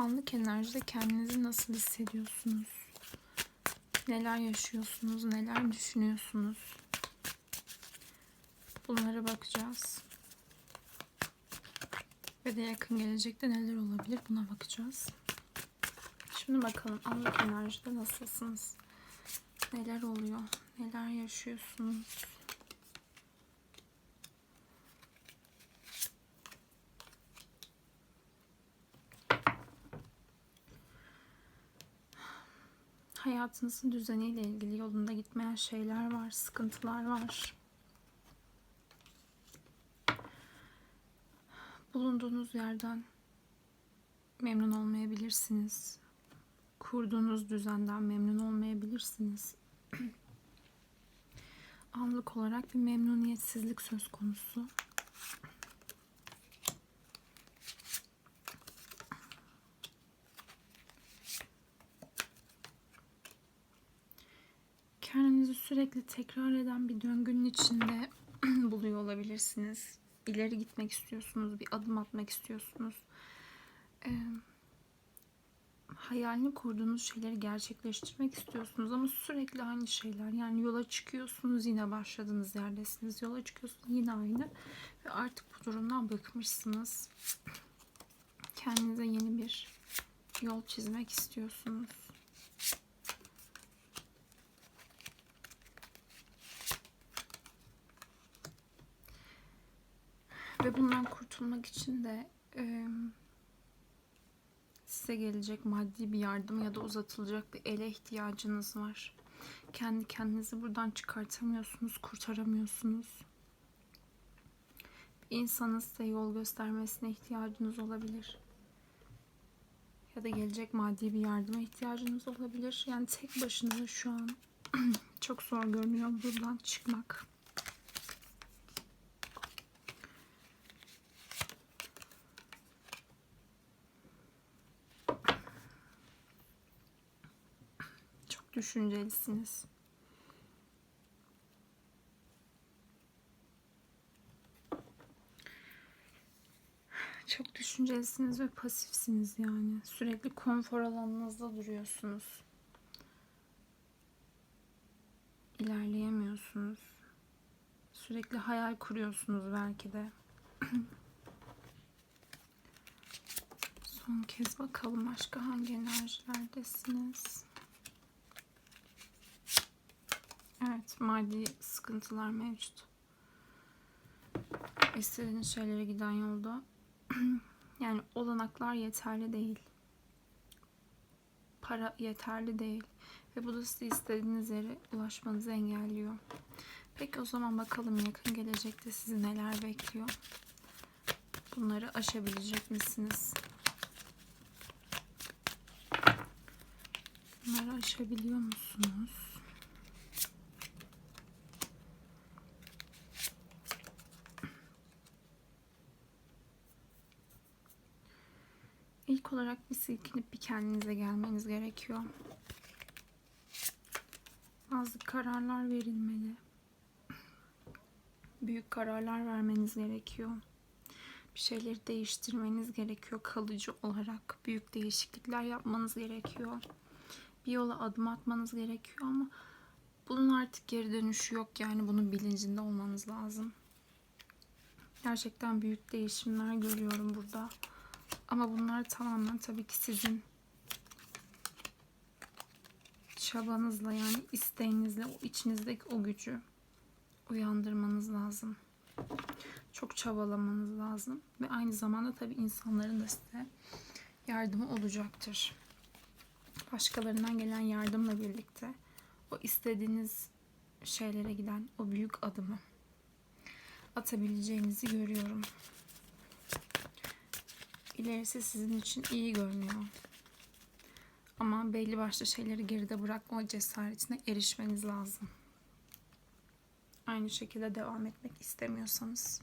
Anlık enerjide kendinizi nasıl hissediyorsunuz? Neler yaşıyorsunuz? Neler düşünüyorsunuz? Bunlara bakacağız. Ve de yakın gelecekte neler olabilir buna bakacağız. Şimdi bakalım anlık enerjide nasılsınız? Neler oluyor? Neler yaşıyorsunuz? Hayatınızın düzeniyle ilgili yolunda gitmeyen şeyler var, sıkıntılar var. Bulunduğunuz yerden memnun olmayabilirsiniz. Kurduğunuz düzenden memnun olmayabilirsiniz. Anlık olarak bir memnuniyetsizlik söz konusu. Kendinizi sürekli tekrar eden bir döngünün içinde buluyor olabilirsiniz. İleri gitmek istiyorsunuz, bir adım atmak istiyorsunuz. Ee, hayalini kurduğunuz şeyleri gerçekleştirmek istiyorsunuz ama sürekli aynı şeyler. Yani yola çıkıyorsunuz yine başladığınız yerdesiniz. Yola çıkıyorsunuz yine aynı ve artık bu durumdan bıkmışsınız. Kendinize yeni bir yol çizmek istiyorsunuz. Ve bundan kurtulmak için de e, size gelecek maddi bir yardım ya da uzatılacak bir ele ihtiyacınız var. Kendi kendinizi buradan çıkartamıyorsunuz, kurtaramıyorsunuz. Bir insanın size yol göstermesine ihtiyacınız olabilir. Ya da gelecek maddi bir yardıma ihtiyacınız olabilir. Yani tek başınıza şu an çok zor görünüyor buradan çıkmak. Düşüncelisiniz. Çok düşüncelisiniz ve pasifsiniz yani. Sürekli konfor alanınızda duruyorsunuz. İlerleyemiyorsunuz. Sürekli hayal kuruyorsunuz belki de. Son kez bakalım başka hangi enerjilerdesiniz. Evet, maddi sıkıntılar mevcut. İstediğiniz şeylere giden yolda yani olanaklar yeterli değil. Para yeterli değil. Ve bu da size istediğiniz yere ulaşmanızı engelliyor. Peki o zaman bakalım yakın gelecekte sizi neler bekliyor? Bunları aşabilecek misiniz? Bunları aşabiliyor musunuz? Olarak bir silkinip bir kendinize gelmeniz gerekiyor. Bazı kararlar verilmeli. Büyük kararlar vermeniz gerekiyor. Bir şeyleri değiştirmeniz gerekiyor kalıcı olarak. Büyük değişiklikler yapmanız gerekiyor. Bir yola adım atmanız gerekiyor ama bunun artık geri dönüşü yok yani bunun bilincinde olmanız lazım. Gerçekten büyük değişimler görüyorum burada. Ama bunlar tamamen tabii ki sizin çabanızla yani isteğinizle o içinizdeki o gücü uyandırmanız lazım. Çok çabalamanız lazım ve aynı zamanda tabii insanların da size yardımı olacaktır. Başkalarından gelen yardımla birlikte o istediğiniz şeylere giden o büyük adımı atabileceğinizi görüyorum. İlerisi sizin için iyi görünüyor. Ama belli başlı şeyleri geride bırakma cesaretine erişmeniz lazım. Aynı şekilde devam etmek istemiyorsanız.